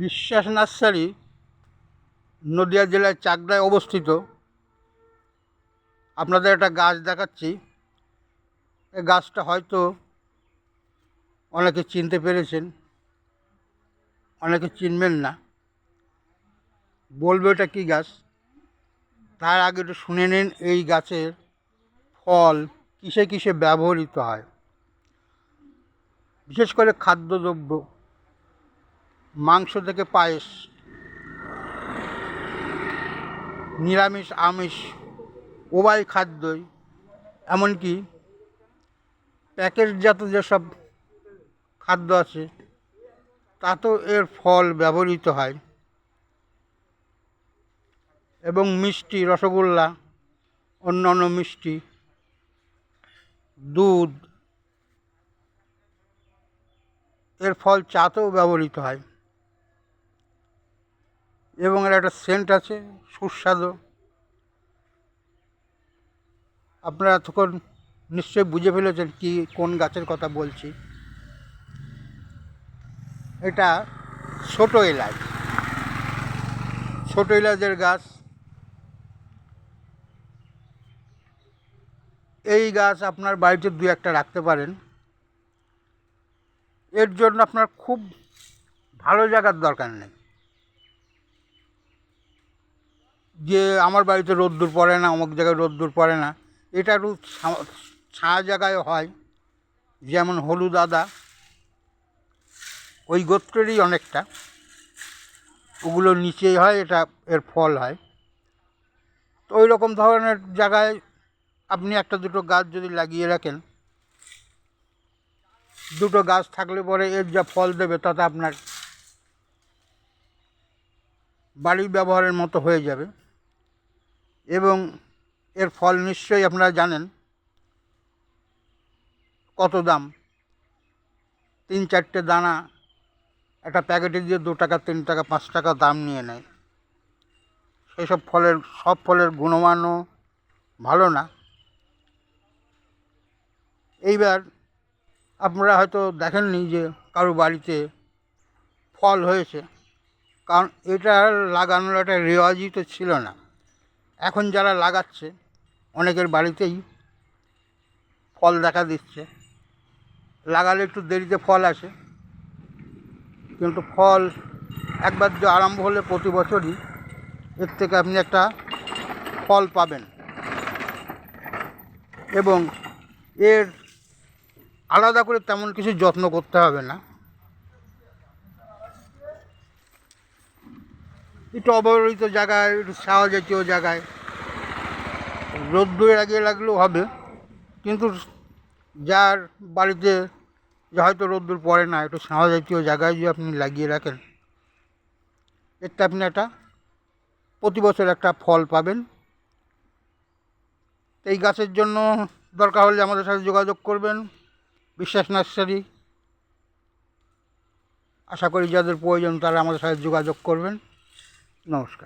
বিশ্বাস নার্সারি নদিয়া জেলার চাকদায় অবস্থিত। আপনাদের একটা গাছ দেখাচ্ছি। এই গাছটা হয়তো অনেকে চিনতে পেরেছেন, অনেকে চিনবেন না। বলবে এটা কী গাছ? তার আগে একটু শুনে নিন এই গাছের ফল কিসে কিসে ব্যবহৃত হয়। বিশেষ করে খাদ্যদ্রব্য। মাংস থেকে পায়েস, নিরামিষ, আমিষ, উভয় খাদ্যই। এমনকি প্যাকেটজাত যেসব খাদ্য আছে, তাতেও এর ফল ব্যবহৃত হয়। এবং মিষ্টি, রসগোল্লা, অন্যান্য মিষ্টি, দুধ, এর ফল চাতেও ব্যবহৃত হয়। এবং এর একটা সেন্ট আছে, সুস্বাদু। আপনারা তখন নিশ্চয়ই বুঝে ফেলেছেন কি, কোন গাছের কথা বলছি। এটা ছোট এলাচ। ছোট এলাচের গাছ। এই গাছ আপনার বাড়িতে দু একটা রাখতে পারেন। এর জন্য আপনার খুব ভালো জায়গার দরকার নেই। যে আমার বাড়িতে রোদ্দুর পড়ে না, অমুক জায়গায় রোদ্দুর পড়ে না, এটা একটু ছায়া জায়গায় হয়। যেমন হলুদ আদা, ওই গোত্রেরই অনেকটা। ওগুলো নিচেই হয়, এটা এর ফল হয়। তো ওই রকম ধরনের জায়গায় আপনি একটা দুটো গাছ যদি লাগিয়ে রাখেন, দুটো গাছ থাকলে পরে এর যা ফল দেবে তাতে আপনার বাড়ির ব্যবহারের মতো হয়ে যাবে। এবং এর ফল নিশ্চয়ই আপনারা জানেন। কত দাম? তিন চারটে দানা, একটা প্যাকেটে দিয়ে দু টাকা, তিন টাকা, পাঁচ টাকা দাম নিয়ে নেয়। সেই সব ফলের সব ফলের গুণমানও ভালো না। এইবার আপনারা হয়তো দেখেননি যে কারও বাড়িতে ফল হয়েছে, কারণ এটা লাগানোর একটা রেওয়াজই তো ছিল না। এখন যারা লাগাচ্ছে, অনেকের বাড়িতেই ফল দেখা দিচ্ছে। লাগালে একটু দেরিতে ফল আসে। কিন্তু ফল একবার যে আরম্ভ হলে প্রতি বছরই এর থেকে আপনি একটা ফল পাবেন। এবং এর আলাদা করে তেমন কিছু যত্ন করতে হবে না। একটু অবহেলিত জায়গায়, একটু ছাওয়া জাতীয় জায়গায়। রোদ্দুরে লাগিয়ে লাগলেও হবে, কিন্তু যার বাড়িতে হয়তো রোদ্দুর পড়ে না, একটু ছাওয়া জাতীয় জায়গায় যদি আপনি লাগিয়ে রাখেন এতে আপনি একটা প্রতি বছর একটা ফল পাবেন। এই গাছের জন্য দরকার হলে আমাদের সাথে যোগাযোগ করবেন, বিশ্বাস নার্সারি আশা করি যাদের প্রয়োজন তারা আমাদের সাথে যোগাযোগ করবেন। নমস্কার